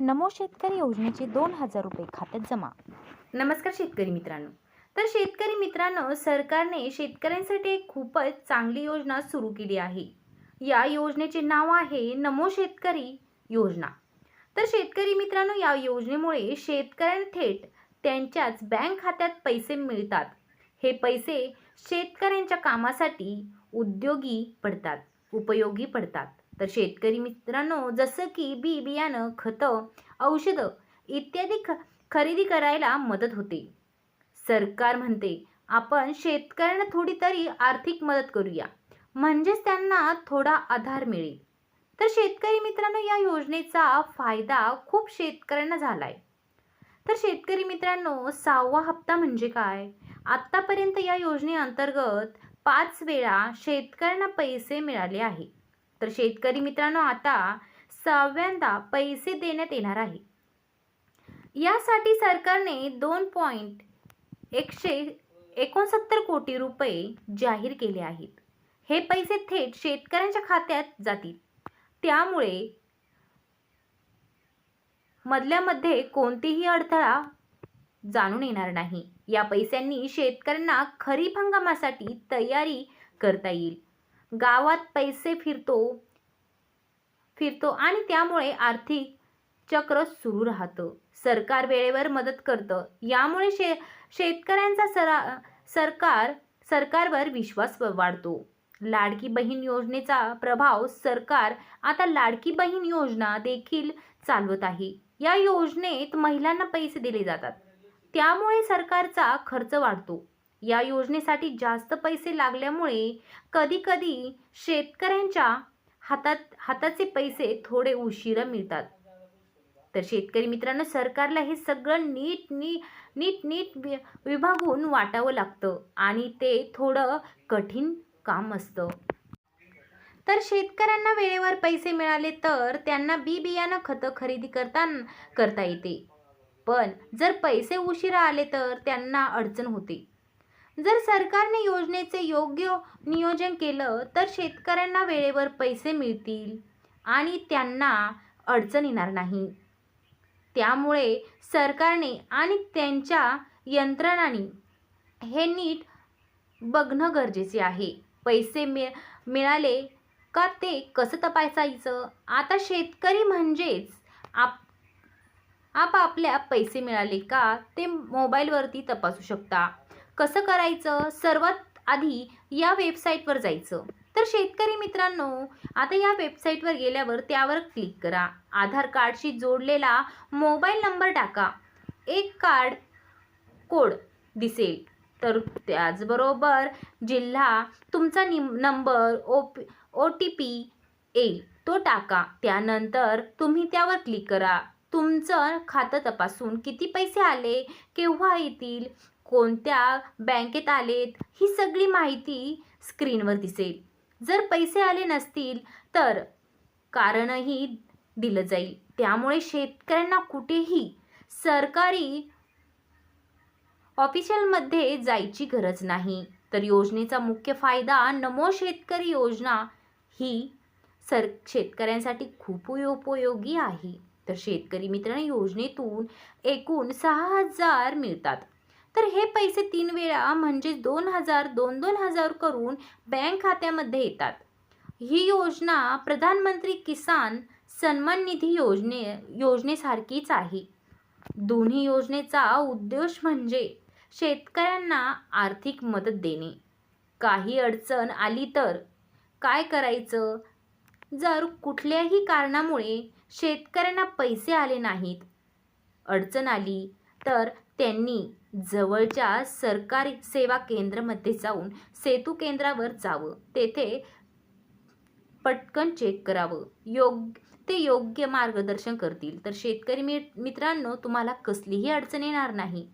नमो शेतकरी योजनेचे दोन हजार रुपये खात्यात जमा. नमस्कार शेतकरी मित्रांनो. तर शेतकरी मित्रांनो सरकारने शेतकऱ्यांसाठी एक खूपच चांगली योजना सुरू केली आहे. या योजनेचे नाव आहे नमो शेतकरी योजना. तर शेतकरी मित्रांनो या योजनेमुळे शेतकऱ्यांना थेट त्यांच्याच बँक खात्यात पैसे मिळतात. हे पैसे शेतकऱ्यांच्या कामासाठी उद्योगी पडतात उपयोगी पडतात. तर शेतकरी मित्रांनो जसं की बी बियाणं खतं औषधं इत्यादी ख खरेदी करायला मदत होते. सरकार म्हणते आपण शेतकऱ्यांना थोडी तरी आर्थिक मदत करूया. म्हणजेच त्यांना थोडा आधार मिळेल. तर शेतकरी मित्रांनो या योजनेचा फायदा खूप शेतकऱ्यांना झाला आहे तर शेतकरी मित्रांनो सहावा हप्ता म्हणजे काय? आत्तापर्यंत या योजनेअंतर्गत पाच वेळा शेतकऱ्यांना पैसे मिळाले आहे तर शेतकरी मित्रांनो आता सहाव्यांदा पैसे देण्यात येणार आहे. यासाठी सरकारने दोन पॉईंट एकशे एकोणसत्तर कोटी रुपये जाहीर केले आहेत. हे पैसे थेट शेतकऱ्यांच्या खात्यात जातील. त्यामुळे मधल्यामध्ये कोणतीही अडथळा जाणून येणार नाही. या पैशांनी शेतकऱ्यांना खरीप हंगामासाठी तयारी करता येईल. गावात पैसे फिरतो फिरतो आणि त्यामुळे आर्थिक चक्र सुरू राहतं. सरकार वेळेवर मदत करतं. यामुळे शे शेतकऱ्यांचा सरा सरकार सरकारवर विश्वास वाढतो. लाडकी बहीण योजनेचा प्रभाव सरकार आता लाडकी बहीण योजना देखील चालवत आहे. या योजनेत महिलांना पैसे दिले जातात. त्यामुळे सरकारचा खर्च वाढतो. या योजनेसाठी जास्त पैसे लागल्यामुळे कधीकधी शेतकऱ्यांच्या हातात हाताचे पैसे थोडे उशिरा मिळतात. तर शेतकरी मित्रांनो सरकारला हे सगळं नीट नी नीट नीट वि विभागून वाटावं लागतं आणि ते थोडं कठीण काम असतं. तर शेतकऱ्यांना वेळेवर पैसे मिळाले तर त्यांना बी बियाणं खतं खरेदी करता करता येते. पण जर पैसे उशिरा आले तर त्यांना अडचण होते. जर सरकारने योजनेचे योग्य नियोजन केलं तर शेतकऱ्यांना वेळेवर पैसे मिळतील आणि त्यांना अडचण येणार नाही. त्यामुळे सरकारने आणि त्यांच्या यंत्रणांनी हे नीट बघणं गरजेचे आहे. पैसे मिळ मिळाले का ते कसं तपासायचं? आता शेतकरी म्हणजेच आप आपापल्या पैसे मिळाले का ते मोबाईलवरती तपासू शकता. कसं करायचं? सर्वात आधी या वेबसाईटवर जायचं. तर शेतकरी मित्रांनो आता या वेबसाईटवर गेल्यावर त्यावर क्लिक करा. आधार कार्डशी जोडलेला मोबाईल नंबर टाका. एक कार्ड कोड दिसेल. तर त्याचबरोबर जिल्हा तुमचा निम number O P O T P येईल. तो टाका. त्यानंतर तुम्ही त्यावर क्लिक करा. तुमचं खातं तपासून किती पैसे आले केव्हा येतील कोणत्या बँकेत आलेत ही सगळी माहिती स्क्रीनवर दिसेल. जर पैसे आले नसतील तर कारणही दिलं जाईल. त्यामुळे शेतकऱ्यांना कुठेही सरकारी ऑफिशियलमध्ये जायची गरज नाही. तर योजनेचा मुख्य फायदा नमो शेतकरी योजना ही सर शेतकऱ्यांसाठी खूप उपयोगी आहे. तर शेतकरी मित्रांनो योजनेतून एकूण सहा हजार मिळतात. तर हे पैसे तीन वेळा म्हणजे दोन हजार दोन दोन हजार करून बँक खात्यामध्ये येतात. ही योजना प्रधानमंत्री किसान सन्मान निधी योजने योजनेसारखीच आहे. दोन्ही योजनेचा उद्देश म्हणजे शेतकऱ्यांना आर्थिक मदत देणे. काही अडचण आली तर काय करायचं? जर कुठल्याही कारणामुळे शेतकऱ्यांना पैसे आले नाहीत अडचण आली तर त्यांनी जवळच्या सरकारी सेवा केंद्रामध्ये जाऊन सेतू केंद्रावर जावं. तेथे पटकन चेक करावं. योग्य ते योग्य मार्गदर्शन करतील. तर शेतकरी मित्रांनो तुम्हाला कसलीही अडचण येणार नाही.